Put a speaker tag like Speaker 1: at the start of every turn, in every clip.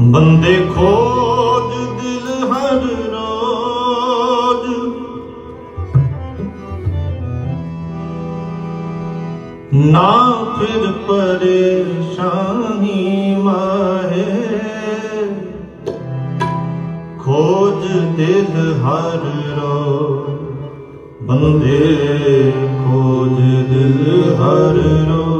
Speaker 1: ਬੰਦੇ ਖੋਜ ਦਿਲ ਹਰ ਰੋਜ। ਨਾ ਫਿਰ ਪਰੇਸ਼ਾਨੀ ਮਾਹੇ। ਖੋਜ ਦਿਲ ਹਰ ਰੋਜ। ਬੰਦੇ ਖੋਜ ਦਿਲ ਹਰ ਰੋਜ।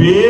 Speaker 1: B.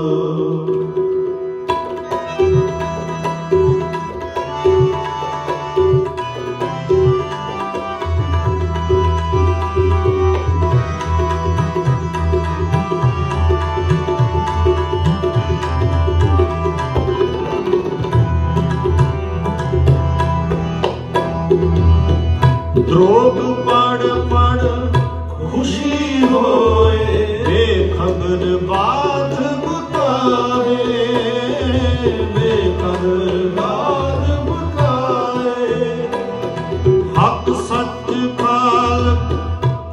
Speaker 1: ਦਰੋਗ ਪੜ ਪੜ ਖੁਸ਼ੀ ਹੋਏ ਬੇਖਬਰ ਬਾਤ ਬੁਕਾਏ ਬੇਖਬਰ ਬਾਤ ਬੁਕਾਏ ਹੱਕ ਸੱਚ ਖਾਲਕ,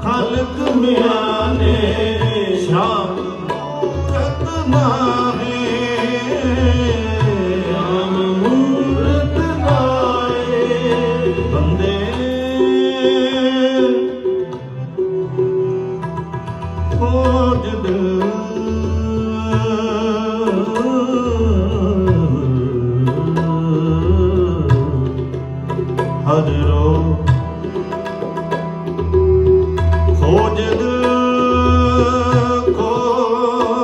Speaker 1: ਖਲਕ ਮਿਆਨੇ। ਹਰ ਰੋ ਖੋਜਦ ਖੋਜਦ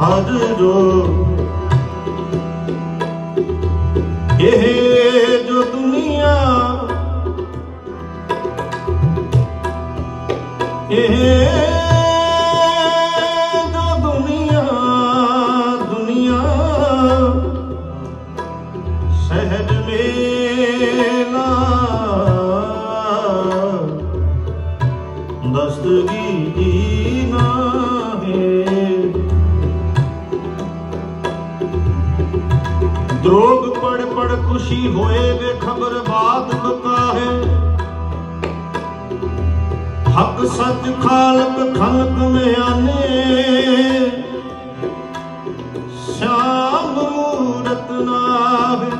Speaker 1: ਹਰ ਇਹ ਜੋ ਦੁਨੀਆ ਇਹ ਰੋਗ ਪੜ ਪੜ ਖੁਸ਼ੀ ਹੋਏ ਵੇ ਖਬਰ ਬਾਤ ਬਕਾਹੇ ਹੱਕ ਸੱਚ ਖਾਲਕ ਖਲਕ ਮਿਆਨੇ। ਸ਼ਾਮ ਮੂਰਤ ਨਾਵੇ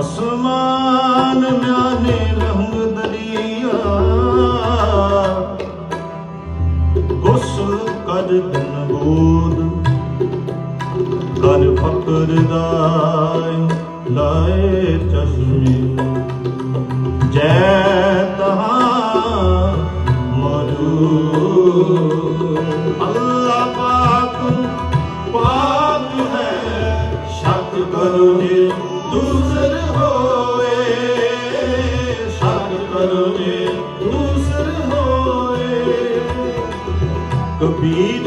Speaker 1: ਅਸਮਾਨ ਮਿਆਨੇ ਲਹੂ ਦਰਿਆ ਗੁਸਲ ਕਰ ਦਿਨ ਬੋਧ ਕਰ ਲਾਏ ਚਸ਼ਮੇ। ਜੈ ਤਹਾਂ ਮਰੂ ਅੱਲਾ ਪਾਕ ਪਾਕ ਹੈ, ਸ਼ਕ ਕਰੋ ਜੇ ਦੂਸਰ ਹੋਏ। ਸ਼ਕ ਕਰੋ ਜੇ ਦੂਸਰ ਹੋਏ। ਕਬੀਰ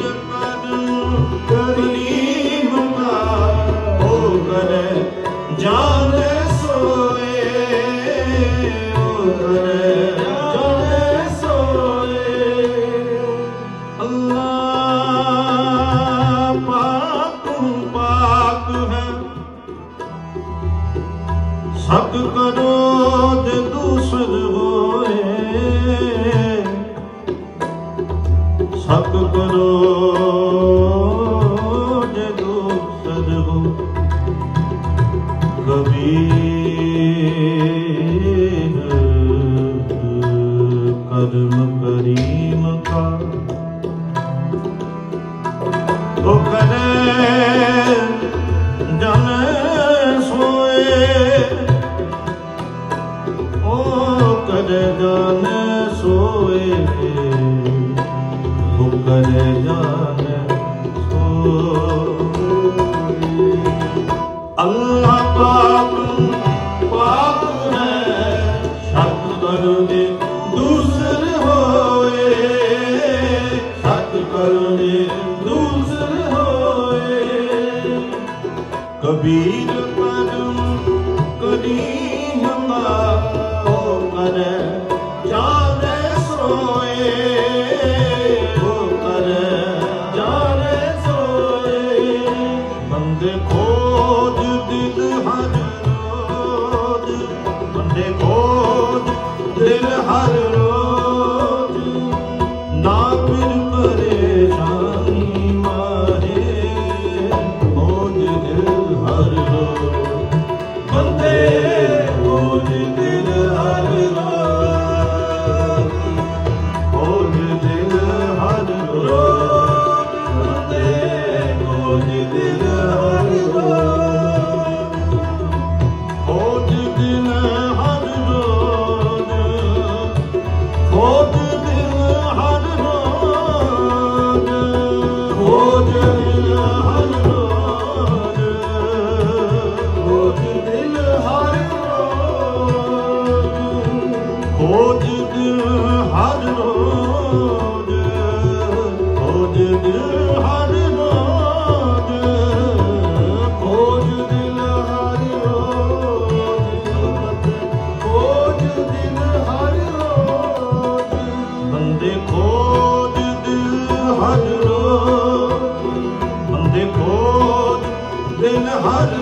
Speaker 1: ਉਹ ਕਰੇ ਜਨ ਸੋਏ ਉਹ ਕਰੇ ਸੋਏ ਅੱਲਾਹ ਪਾਕ ਪਾਕ ਹੈ ਸਤ ਕਰਨੇ ਦੂਸਰ ਹੋਏ। ਸਤ ਕਰਨੇ ਦੂਸਰ ਹੋਏ। ਕਬੀਰ ਬੰਦੇ ਖੋਜ ਦਿਲ ਹਰ ਹਰ